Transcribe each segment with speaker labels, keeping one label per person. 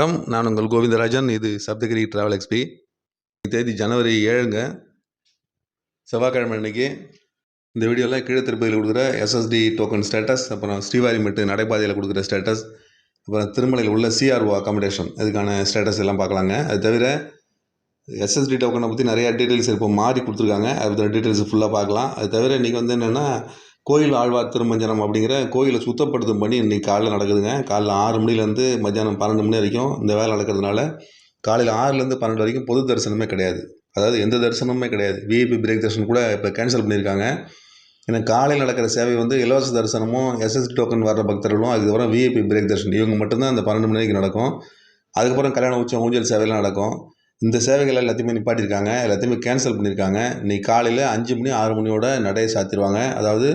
Speaker 1: வணக்கம். நான் உங்கள் கோவிந்தராஜன். இது சப்தகிரி ட்ராவல் எக்ஸ்பி தேதி ஜனவரி ஏழுங்க. செவ்வாய்க்கிழமை அன்னைக்கு இந்த வீடியோவில் கீழே திருப்பதியில் கொடுக்குற எஸ்எஸ்டி டோக்கன் ஸ்டேட்டஸ் அப்புறம் ஸ்ரீவாரிமெட்டு நடைபாதையில் கொடுக்குற ஸ்டேட்டஸ் அப்புறம் திருமலையில் உள்ள சிஆர்ஓ அக்காமடேஷன் இதுக்கான ஸ்டேட்டஸ் எல்லாம் பார்க்கலாங்க. அது தவிர எஸ்எஸ்டி டோக்கனை பற்றி நிறையா டீட்டெயில்ஸ் இப்போ மாறி கொடுத்துருக்காங்க. அது டீட்டெயில்ஸ் ஃபுல்லாக பார்க்கலாம். அது தவிர இன்றைக்கி வந்து என்னென்னா கோயில் ஆழ்வார் திருமஞ்சனம் அப்படிங்கிற கோயிலை சுத்தப்படுத்தும் பணி இன்றைக்கி காலையில் நடக்குதுங்க. காலைல ஆறு மணிலேருந்து மத்தியானம் பன்னெண்டு மணி வரைக்கும் இந்த வேலை நடக்கிறதுனால காலையில் ஆறுலேருந்து பன்னெண்டு வரைக்கும் பொது தரிசனமே கிடையாது. அதாவது எந்த தரிசனமுமே கிடையாது. விஐபி பிரேக் தரிசனம் கூட இப்போ கேன்சல் பண்ணியிருக்காங்க. ஏன்னா காலையில் நடக்கிற சேவை வந்து இலவச தரிசனமும் எஸ்எஸ்டி டோக்கன் வர்ற பக்தர்களும் அதுக்கப்புறம் விஐபி பிரேக் தரிசனம். இவங்க மட்டும்தான் அந்த பன்னெண்டு மணி வரைக்கும் நடக்கும். அதுக்கப்புறம் கல்யாண உச்சம் ஊஞ்சல் சேவையெல்லாம் நடக்கும். இந்த சேவைகள் எல்லாத்தையுமே நிப்பாட்டியிருக்காங்க. எல்லாத்தையுமே கேன்சல் பண்ணியிருக்காங்க. இன்னைக்கு காலையில் அஞ்சு மணி ஆறு மணியோட நடையை சாத்திடுவாங்க அதாவது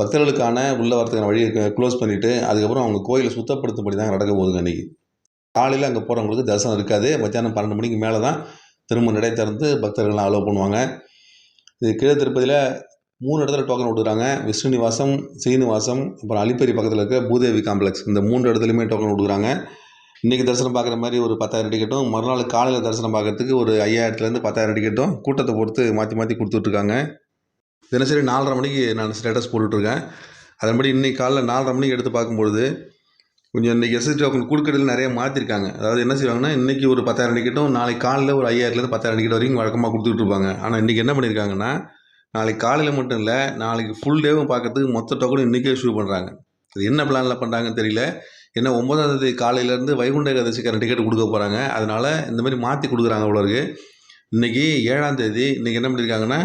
Speaker 1: பக்தர்களுக்கான உள்ள வரத்துக்கான வழியை க்ளோஸ் பண்ணிவிட்டு அதுக்கப்புறம் அவங்க கோயிலை சுத்தப்படுத்தும்படி தான் நடக்க போகுதுங்க அன்றைக்கி காலையில் அங்கே போகிறவங்களுக்கு தரிசனம் இருக்காது. மத்தியானம் பன்னெண்டு மணிக்கு மேலே தான் திரும்ப நடை திறந்து பக்தர்கள்லாம் அலோவ் பண்ணுவாங்க. இது கீழே திருப்பதியில் மூணு இடத்துல டோக்கன் கொடுக்குறாங்க. விஷ்ணு நிவாசம் சீனிவாசம் அப்புறம் அலிப்பேரி பக்கத்தில் இருக்க பூதேவி காம்ப்ளெக்ஸ் இந்த மூன்று இடத்துலையுமே டோக்கன் கொடுக்குறாங்க. இன்றைக்கி தரிசனம் பார்க்குற மாதிரி ஒரு பத்தாயிரம் டிக்கெட்டும் மறுநாள் காலையில் தரிசனம் பார்க்கறதுக்கு ஒரு ஐயாயிரத்துலேருந்து பத்தாயிரம் டிக்கெட்டும் கூட்டத்தை பொறுத்து மாற்றி மாற்றி கொடுத்துட்ருக்காங்க தினசரி நாலரை மணிக்கு நான் ஸ்டேட்டஸ் போட்டுட்ருக்கேன். அதன்படி இன்றைக்கி காலைல நாலரை மணிக்கு எடுத்து பார்க்கும்பொழுது கொஞ்சம் இன்றைக்கி எஸ்எஸ் டோக்கன் கொடுக்கறதுல நிறைய மாற்றிருக்காங்க அதாவது என்ன செய்வாங்கன்னா இன்றைக்கி ஒரு பத்தாயிரம் டிக்கெட்டும் நாளைக்கு காலையில் ஒரு ஐயாயிரத்துலேருந்து பத்தாயிரம் டிக்கெட் வரைக்கும் வழக்கமாக கொடுத்துட்டு இருப்பாங்க. ஆனால் இன்றைக்கி என்ன பண்ணியிருக்காங்கன்னா நாளைக்கு காலையில் மட்டும் இல்லை நாளைக்கு ஃபுல் டேவும் பார்க்கறதுக்கு மொத்த டோக்கனும் இன்றைக்கே இஷ்யூ பண்ணுறாங்க அது என்ன பிளானில் பண்ணுறாங்கன்னு தெரியல. ஏன்னா ஒன்பதாம் தேதி காலையிலேருந்து வைகுண்ட ஏகாதசிக்கான டிக்கெட் கொடுக்க போகிறாங்க அதனால் இந்த மாதிரி மாற்றி கொடுக்குறாங்க அவ்வளோருக்கு இன்றைக்கி ஏழாம் தேதி இன்றைக்கி என்ன பண்ணியிருக்காங்கன்னா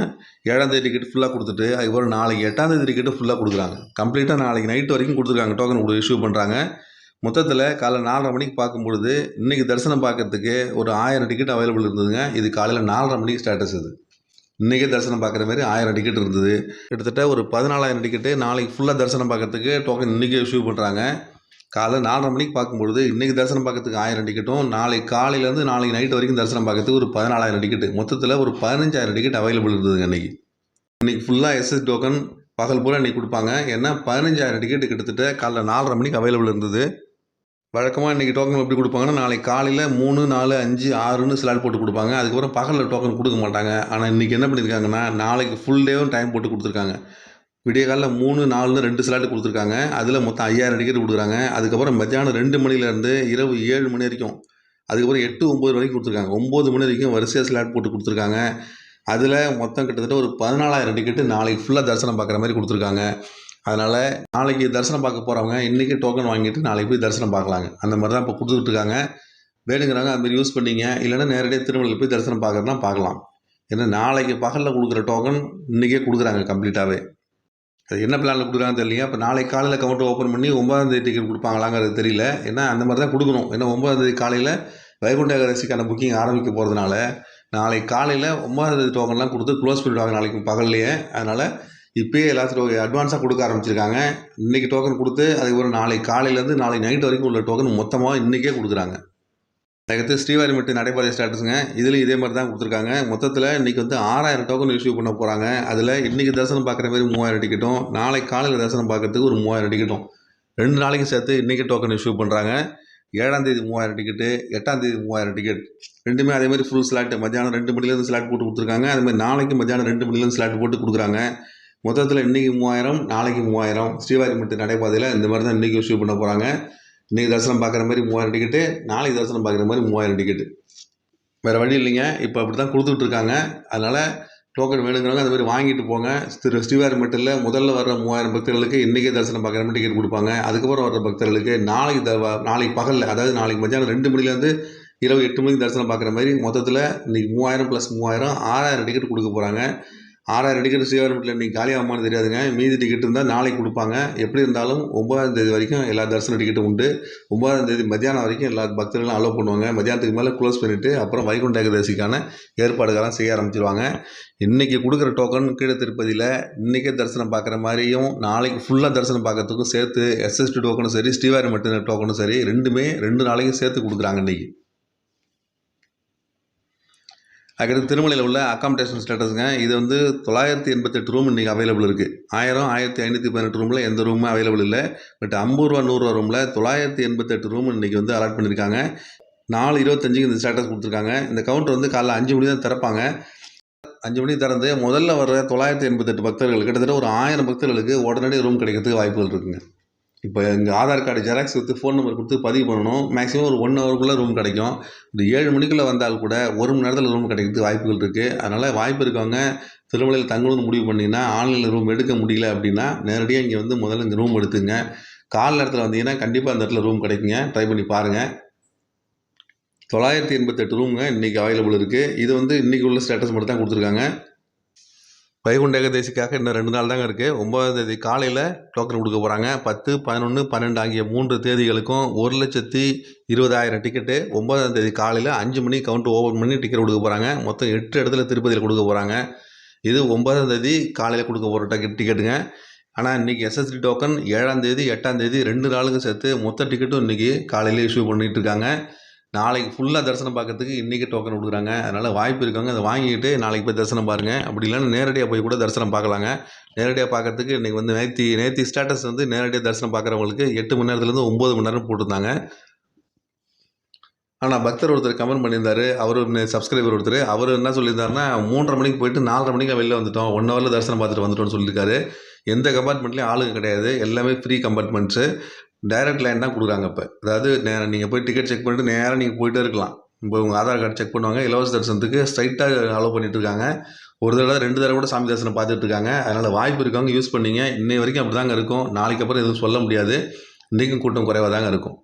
Speaker 1: ஏழாம் தேதி டிக்கெட் ஃபுல்லாக கொடுத்துட்டு அதுக்கப்புறம் நாளைக்கு எட்டாம் தேதி டிக்கெட்டு ஃபுல்லாக கொடுக்குறாங்க. கம்ப்ளீட்டாக நாளைக்கு நைட் வரைக்கும் கொடுத்துருக்காங்க. டோக்கன் கொடு இஷ்யூ பண்ணுறாங்க மொத்தத்தில் காலை நாலரை மணிக்கு பார்க்கும்பொழுது இன்றைக்கி தரிசனம் பார்க்கறதுக்கு ஒரு ஆயிரம் டிக்கெட் அவைலபிள் இருந்ததுங்க. இது காலையில் நாலரை மணிக்கு ஸ்டேட்டஸ் இது இன்றைக்கே தரிசனம் பார்க்குற மாதிரி ஆயிரம் டிக்கெட் இருந்தது. கிட்டத்தட்ட ஒரு பதினாலாயிரம் டிக்கெட்டு நாளைக்கு ஃபுல்லாக தரிசனம் பார்க்கறதுக்கு டோக்கன் இன்றைக்கே இஷ்யூ பண்ணுறாங்க காலைல நாலரை மணிக்கு பார்க்கும்பொழுது இன்றைக்கி தரிசனம் பார்க்கறதுக்கு ஆயிரம் டிக்கெட்டும் நாளைக்கு காலையிலேருந்து நாளைக்கு நைட் வரைக்கும் தரிசனம் பார்க்கறதுக்கு ஒரு பதினாலாயிரம் டிக்கெட் மொத்தத்தில் ஒரு பதினஞ்சாயிரம் டிக்கெட் அவைலபிள் இருந்ததுங்க அன்றைக்கி இன்றைக்கி ஃபுல்லாக எஸ்எஸ் டோக்கன் பகல் பூரா இன்றைக்கி கொடுப்பாங்க. ஏன்னா பதினஞ்சாயிரம் டிக்கெட்டு கிட்டத்தட்ட காலைல நாலரை மணிக்கு அவைலபிள் இருந்தது. வழக்கமாக இன்றைக்கி டோக்கன் எப்படி கொடுப்பாங்கன்னா நாளைக்கு காலையில் மூணு நாலு அஞ்சு ஆறுன்னு ஸ்லாட் போட்டு கொடுப்பாங்க. அதுக்கப்புறம் பகலில் டோக்கன் கொடுக்க மாட்டாங்க. ஆனால் இன்றைக்கி என்ன பண்ணியிருக்காங்கன்னா நாளைக்கு ஃபுல் டேவும் டைம் போட்டு கொடுத்துருக்காங்க. விடிய காலையில் மூணு நாலுன்னு ரெண்டு ஸ்லாட்டு கொடுத்துருக்காங்க. அதில் மொத்தம் ஐயாயிரம் டிக்கெட் கொடுக்குறாங்க. அதுக்கப்புறம் மத்தியானம் ரெண்டு மணிலேருந்து இரவு ஏழு மணி வரைக்கும் அதுக்கப்புறம் எட்டு ஒம்பது வரைக்கும் கொடுத்துருக்காங்க. ஒம்பது மணி வரைக்கும் வரிசையாக ஸ்லாட் போட்டு கொடுத்துருக்காங்க. அதில் மொத்தம் கிட்டத்தட்ட ஒரு பதினாலாயிரம் டிக்கெட்டு நாளைக்கு ஃபுல்லாக தரிசனம் பார்க்குற மாதிரி கொடுத்துருக்காங்க. அதனால் நாளைக்கு தரிசனம் பார்க்க போகிறவங்க இன்றைக்கி டோக்கன் வாங்கிட்டு நாளைக்கு போய் தரிசனம் பார்க்கலாங்க. அந்த மாதிரி தான் இப்போ கொடுத்துட்டு இருக்காங்க வேணுங்கிறாங்க அது யூஸ் பண்ணிங்க. இல்லைன்னா நேரடியாக திருமலையில் போய் தரிசனம் பார்க்குறதுனா பார்க்கலாம். ஏன்னா நாளைக்கு பகலில் கொடுக்குற டோக்கன் இன்றைக்கே கொடுக்குறாங்க கம்ப்ளீட்டாகவே அது என்ன பிளானில் கொடுக்குறாங்கன்னு தெரியல இப்போ நாளைக்கு காலையில் கவுண்டர் ஓப்பன் பண்ணி ஒன்பதாந்தேதி டிக்கெட் கொடுப்பாங்களாங்கிறது தெரியல. ஏன்னா அந்த மாதிரி தான் கொடுக்கணும். ஏன்னா ஒன்பதாந்தேதி காலையில் வைகுண்ட ஏகாதசிக்கான புக்கிங் ஆரம்பிக்க போகிறதுனால நாளைக்கு காலையில் ஒன்பதாந்தேதி டோக்கன்லாம் கொடுத்து க்ளோஸ் பண்ணிவிடுவாங்க நாளைக்கு பகல்லையே. அதனால் இப்போயே எல்லாத்துக்கும் அட்வான்ஸாக கொடுக்க ஆரம்பிச்சிருக்காங்க. இன்றைக்கி டோக்கன் கொடுத்து அதுக்கப்புறம் நாளைக்கு காலையிலேருந்து நாளைக்கு நைட் வரைக்கும் உள்ள டோக்கன் மொத்தமாக இன்றைக்கே கொடுக்குறாங்க. அதுக்கடுத்து ஸ்ரீவாரிமெட்டு நடைபாதை ஸ்டாட்டஸுங்க இதுலேயும் இதே மாதிரி தான் கொடுத்துருக்காங்க. மொத்தத்தில் இன்றைக்கி வந்து ஆறாயிரம் டோக்கன் இஷ்யூ பண்ண போகிறாங்க அதில் இன்றைக்கி தரிசனம் பார்க்குற மாதிரி மூவாயிரம் டிக்கெட்டும் நாளைக்கு காலையில் தரிசனம் பார்க்குறதுக்கு ஒரு மூவாயிரம் டிக்கெட்டும் ரெண்டு நாளைக்கு சேர்த்து இன்றைக்கி டோக்கன் இஷ்யூ பண்ணுறாங்க ஏழாம் தேதி மூவாயிரம் டிக்கெட்டு எட்டாம் தேதி மூவாயிரம் டிக்கெட் ரெண்டுமே அதே மாதிரி ஃபுல் ஸ்லாட் மத்தியானம் ரெண்டு மணிலேருந்து ஸ்லாட் போட்டு கொடுத்துருக்காங்க. அதே மாதிரி நாளைக்கு மத்தியானம் ரெண்டு மணிலேருந்து ஸ்லாட் போட்டு கொடுக்குறாங்க. மொத்தத்தில் இன்றைக்கி மூவாயிரம் நாளைக்கு மூவாயிரம். ஸ்ரீவாரிமெட்டு நடைபாதையில் இந்த மாதிரி தான் இன்றைக்கி இஷ்யூ பண்ண போகிறாங்க இன்றைக்கி தரிசனம் பார்க்குற மாதிரி மூவாயிரம் டிக்கெட்டு நாளைக்கு தரிசனம் பார்க்குற மாதிரி மூவாயிரம் டிக்கெட்டு வேறு வழி இல்லைங்க. இப்போ அப்படி தான் கொடுத்துட்ருக்காங்க அதனால் டோக்கன் வேணுங்கிறவங்க அந்த மாதிரி வாங்கிட்டு போங்க. திரு ஸ்ரீவாரிமெட்டில் முதல்ல வர்ற மூவாயிரம் பக்தர்களுக்கு இன்றைக்கே தரிசனம் பார்க்குற மாதிரி டிக்கெட் கொடுப்பாங்க. அதுக்கப்புறம் வர்ற பக்தர்களுக்கு நாளைக்கு த நாளைக்கு பகலில் அதாவது நாளைக்கு மத்தியானம் ரெண்டு மணிலேருந்து இரவு எட்டு மணிக்கு தரிசனம் பார்க்குற மாதிரி மொத்தத்தில் இன்றைக்கி மூவாயிரம் ப்ளஸ் மூவாயிரம் ஆறாயிரம் டிக்கெட் கொடுக்க போகிறாங்க ஆறாயிரம் டிக்கெட் ஸ்ரீவாரிமெட்டில் இன்றைக்கி காலியாகுமான்னு தெரியாதுங்க. மீதி டிக்கெட் இருந்தால் நாளைக்கு கொடுப்பாங்க. எப்படி இருந்தாலும் ஒன்பதாம் தேதி வரைக்கும் எல்லா தரிசன டிக்கெட்டும் உண்டு. ஒன்பதாம் தேதி மத்தியானம் வரைக்கும் எல்லா பக்தர்களும் அலோவ் பண்ணுவாங்க. மத்தியானத்துக்கு மேலே க்ளோஸ் பண்ணிவிட்டு அப்புறம் வைகுண்ட ஏகாதசிக்கான ஏற்பாடுகள்லாம் செய்ய ஆரம்பிச்சிருவாங்க. இன்றைக்கி கொடுக்குற டோக்கன் கீழே திருப்பதியில் இன்றைக்கே தரிசனம் பார்க்குற மாதிரியும் நாளைக்கு ஃபுல்லாக தரிசனம் பார்க்கறதுக்கும் சேர்த்து எஸ்எஸ்டி டோக்கனும் சரி ஸ்ரீவாரிமெட்டு டோக்கனும் சரி ரெண்டுமே ரெண்டு நாளைக்கும் சேர்த்து கொடுக்குறாங்க இன்றைக்கி அதுக்கடுத்து திருமலையில் உள்ள அக்காமடேஷன் ஸ்டேட்டஸுங்க இது வந்து தொள்ளாயிரத்தி எண்பத்தெட்டு ரூம் இன்றைக்கி அவைலபிள் இருக்குது ஆயிரம் ஆயிரத்தி ஐநூற்றி பதினெட்டு ரூமில் எந்த ரூமும் அவைலபிள் இல்லை. பட் ஐம்பது ரூபா நூறுரூவா ரூமில் தொள்ளாயிரத்தி எண்பத்தெட்டு ரூம் இன்றைக்கி வந்து அலாட் பண்ணியிருக்காங்க நாலு இருபத்தஞ்சுக்கு இந்த ஸ்டேட்டஸ் கொடுத்துருக்காங்க. இந்த கவுண்டர் வந்து காலைல அஞ்சு மணி தான் திறப்பாங்க. அஞ்சு மணி திறந்து முதல்ல வர தொள்ளாயிரத்தி எண்பத்தெட்டு பக்தர்கள் கிட்டத்தட்ட ஒரு ஆயிரம் பக்தர்களுக்கு உடனடி ரூம் கிடைக்கிறதுக்கு வாய்ப்புகள் இருக்குங்க. இப்போ எங்கள் ஆதார் கார்டு ஜெராக்ஸ் கொடுத்து ஃபோன் நம்பர் கொடுத்து பதிவு பண்ணணும். மேக்ஸிமம் ஒரு ஒன் ஹவருக்குள்ளே ரூம் கிடைக்கும். இந்த ஏழு மணிக்குள்ளே வந்தால் கூட ஒரு மணி நேரத்தில் ரூம் கிடைக்கிறதுக்கு வாய்ப்புகள் இருக்குது அதனால் வாய்ப்பு இருக்கவங்க திருமலையில் தங்கணும்னு முடிவு பண்ணிங்கன்னா ஆன்லைனில் ரூம் எடுக்க முடியல அப்படின்னா நேரடியாக இங்கே வந்து முதல்ல இங்கே ரூம் எடுத்துங்க. கால நேரத்தில் வந்தீங்கன்னா கண்டிப்பாக அந்த இடத்துல ரூம் கிடைக்குங்க. ட்ரை பண்ணி பாருங்கள் தொள்ளாயிரத்தி எண்பத்தெட்டு ரூமுங்க இன்றைக்கி அவைலபிள் இருக்குது இது வந்து இன்றைக்கி உள்ள ஸ்டேட்டஸ் மட்டும் தான் கொடுத்துருக்காங்க. வைகுண்ட ஏகதேசிக்காக இன்னும் ரெண்டு நாள் தாங்க இருக்குது ஒன்பதாம் தேதி காலையில் டோக்கன் கொடுக்க போகிறாங்க பத்து பதினொன்று பன்னெண்டு ஆகிய மூன்று தேதிகளுக்கும் ஒரு லட்சத்தி இருபதாயிரம் டிக்கெட்டு ஒன்பதாம் தேதி காலையில் அஞ்சு மணி கவுண்ட் ஓப்பன் பண்ணி டிக்கெட் கொடுக்க போகிறாங்க மொத்தம் எட்டு இடத்துல திருப்பதியில் கொடுக்க போகிறாங்க இது ஒன்பதாம் தேதி காலையில் கொடுக்க போகிற டிக்கெட் டிக்கெட்டுங்க ஆனால் இன்றைக்கி எஸ்எஸ்டி டோக்கன் ஏழாம் தேதி எட்டாம் தேதி ரெண்டு நாளுக்கும் சேர்த்து மொத்த டிக்கெட்டும் இன்றைக்கி காலையில் இஷ்யூ பண்ணிகிட்டு இருக்காங்க. நாளைக்கு ஃபுல்லாக தரிசனம் பார்க்கறதுக்கு இன்றைக்கி டோக்கன் கொடுக்குறாங்க. அதனால் வாய்ப்பு இருக்கவங்க அதை வாங்கிக்கிட்டு நாளைக்கு போய் தரிசனம் பாருங்கள் அப்படி இல்லைன்னா நேரடியாக போய் கூட தரிசனம் பார்க்கலாங்க. நேரடியாக பார்க்கறதுக்கு இன்றைக்கி வந்து நேத்தி நேத்தி ஸ்டேட்டஸ் வந்து நேரடியாக தரிசனம் பார்க்குறவங்களுக்கு எட்டு மணி நேரத்துலேருந்து ஒம்பது மணி நேரம் போட்டிருந்தாங்க. ஆனால் பக்தர் ஒருத்தர் கமெண்ட் பண்ணியிருந்தாரு. அவர் சப்ஸ்கிரைபர் ஒருத்தர். அவர் என்ன சொல்லியிருந்தாருன்னா மூன்றரை மணிக்கு போயிட்டு நாலரை மணிக்கு வெளில வந்துட்டோம். ஒன் ஹவரில் தரிசனம் பார்த்துட்டு வந்துட்டோம்னு சொல்லியிருக்காரு. எந்த கம்பார்ட்மெண்ட்லேயும் ஆளுங்க கிடையாது. எல்லாமே ஃப்ரீ கம்பார்ட்மெண்ட்ஸு டைரக்ட் லைன் தான் கொடுக்குறாங்க இப்போ. அதாவது நேராக நீங்கள் போய் டிக்கெட் செக் பண்ணிட்டு நேராக நீங்கள் போயிட்டே இருக்கலாம். இப்போ உங்கள் ஆதார் கார்டு செக் பண்ணுவாங்க இலவச தரிசனத்துக்கு ஸ்ட்ரைட்டாக அலோவ் பண்ணிட்டு இருக்காங்க. ஒரு தடவை ரெண்டு தடவை கூட சாமி தரிசனம் பார்த்துட்டு இருக்காங்க. அதனால் வாய்ப்பு இருக்கவங்க யூஸ் பண்ணிங்க. இன்னை வரைக்கும் அப்படி தாங்க இருக்கும். நாளைக்கு அப்புறம் எதுவும் சொல்ல முடியாது. இன்றைக்கும் கூட்டம் குறைவாக தாங்க இருக்கும்.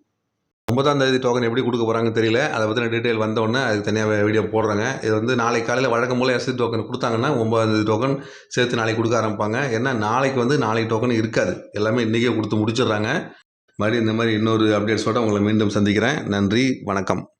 Speaker 1: ஒன்பதாம் தேதி டோக்கன் எப்படி கொடுக்க போகிறாங்கன்னு தெரியல. அதை பற்றின டீட்டெயில் வந்தோடனே அதுக்கு தனியாக வீடியோ போடுறாங்க. இது வந்து நாளைக்கு காலையில் வழக்கம் போல் எஸ்டி டோக்கன் கொடுத்தாங்கன்னா ஒன்பதாம் தேதி டோக்கன் சேர்த்து நாளைக்கு கொடுக்க ஆரம்பிப்பாங்க. ஏன்னா நாளைக்கு வந்து நாளைக்கு டோக்கன் இருக்காது. எல்லாமே இன்றைக்கே கொடுத்து முடிச்சிடுறாங்க. மறுபடியும் இந்த மாதிரி இன்னொரு அப்டேட்ஸோடு உங்களை மீண்டும் சந்திக்கிறேன். நன்றி வணக்கம்.